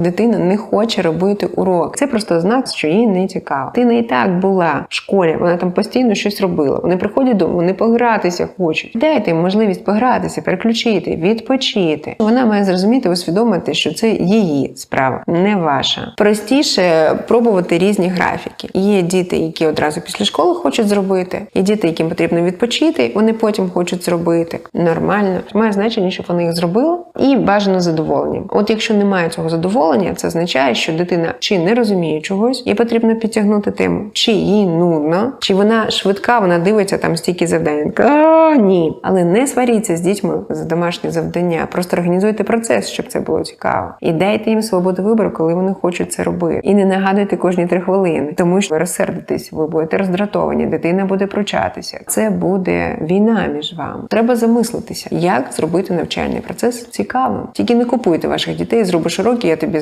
Дитина не хоче робити урок. Це просто знак, що їй не цікаво. Дитина і так була в школі, вона там постійно щось робила. Вони приходять додому, вони погратися хочуть. Дайте їм можливість погратися, переключити, відпочити. Вона має зрозуміти, усвідомити, що це її справа, не ваша. Простіше пробувати різні графіки. Є діти, які одразу після школи хочуть зробити, є діти, яким потрібно відпочити, вони потім хочуть зробити. Нормально, має значення, щоб вони їх зробили, і бажано задоволенням. От якщо немає цього задоволення, це означає, що дитина чи не розуміє чогось, і потрібно підтягнути тему, чи їй нудно, чи вона швидка, вона дивиться там стільки завдань. А, ні, але не сваріться з дітьми за домашні завдання. Просто організуйте процес, щоб це було цікаво, і дайте їм свободу вибору, коли вони хочуть це робити. І не нагадуйте кожні три хвилини, тому що ви розсердитесь, ви будете роздратовані, дитина буде пручатися. Це буде війна між вами. Треба замислитися, як зробити навчальний процес цікавим. Тільки не купуйте ваших дітей, зробиш уроки, я тобі